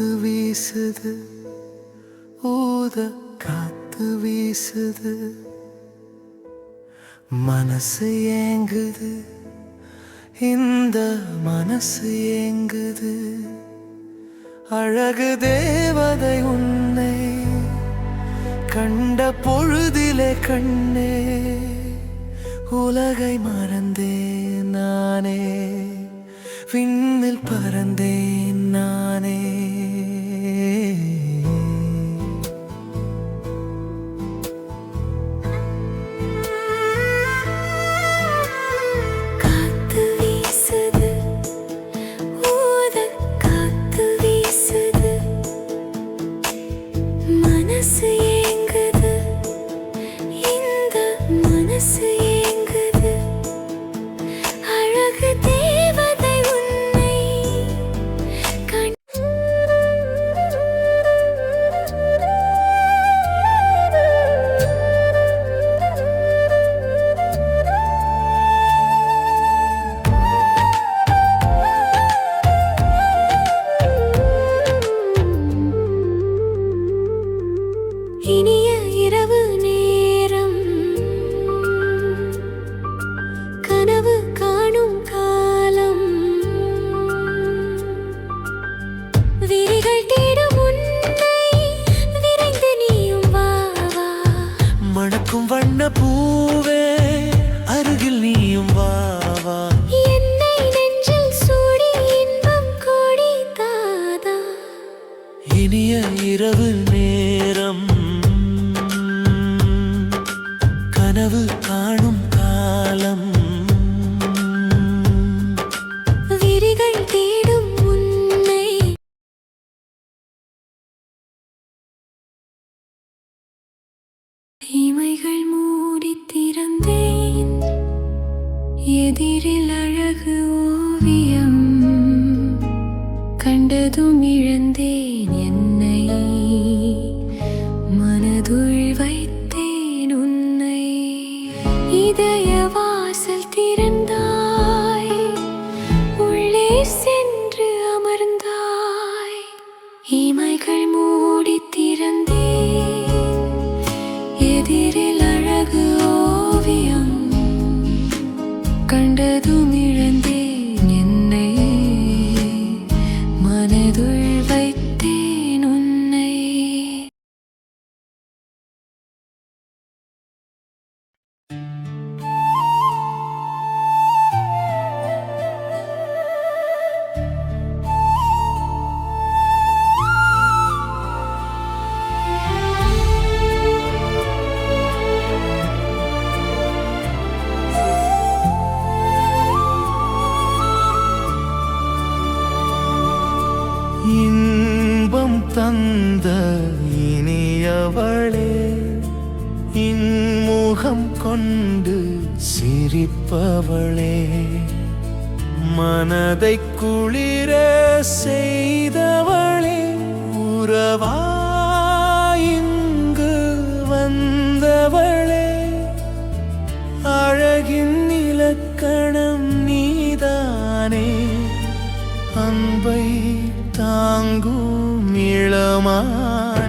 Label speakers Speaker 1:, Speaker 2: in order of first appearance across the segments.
Speaker 1: காத்து வீசுது. ஊத காத்து வீசுது. மனசு ஏங்குது. இந்த மனசு ஏங்குது. அழகு தேவதை உன்னை கண்ட பொழுதிலே கண்ணே உலகை மறந்தே நானே விண்ணில் பறந்தேன். மணக்கும் வண்ண பூவே அருகில் நீயும் வா வா.
Speaker 2: என்னை நெஞ்சில் சூடி இன்பம் கொடி தாதா.
Speaker 1: இனிய இரவு நேரம்
Speaker 2: எதிரில் அழகு ஓவியம் கண்டதும் இழந்தேன் என்னை. மனதுள் வைத்தேன் உன்னை. இதய வாசல் திறந்தாய். உள்ளே சென்று அமர்ந்தாய். இமைகள் மூடி திறந்தேன்.
Speaker 1: எதிரே தந்த இனியவளே இன்முகம் கொண்டு சிரிப்பவளே. மனதை குளிர செய்தவளே உறவாயிங்கு வந்தவளே. அழகின் இலக்கணம் நீதானே அன்பை தாங்கும் இளமானே.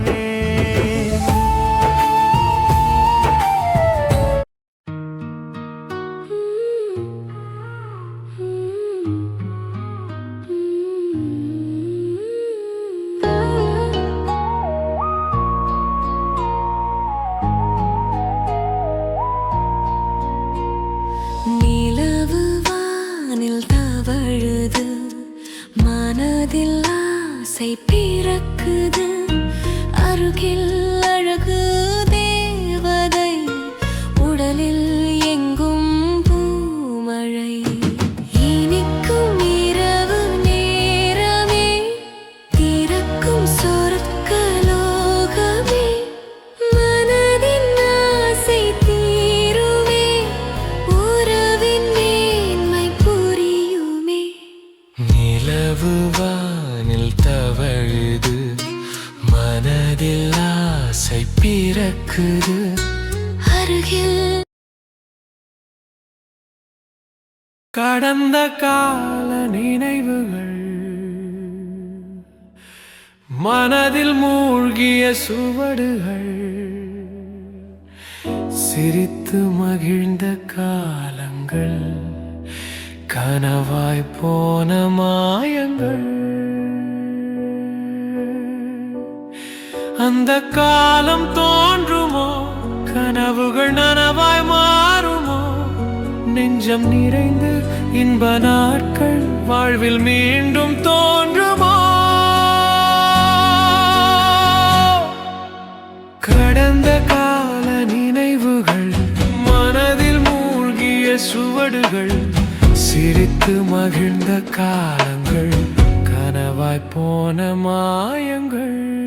Speaker 2: ஆசை பிறக்குது. அருகில்
Speaker 1: தவழுது. மனதில் ஆசை பிறக்குது.
Speaker 2: அருகில்.
Speaker 1: கடந்த கால நினைவுகள். மனதில் மூழ்கிய சுவடுகள். சிரித்து மகிழ்ந்த காலங்கள். கனவாய் போன மாயங்கள். அந்த காலம் தோன்றுமோ? கனவுகள் நனவாய் மாறுமோ? நெஞ்சம் நிறைந்து இன்ப நாட்கள் வாழ்வில் மீண்டும் தோன்றுமோ? கடந்த கால நினைவுகள் மனதில் மூழ்கிய சுவடுகள் சிரித்து மகிழ்ந்த காலங்கள் கனவாய் போன மாயங்கள்.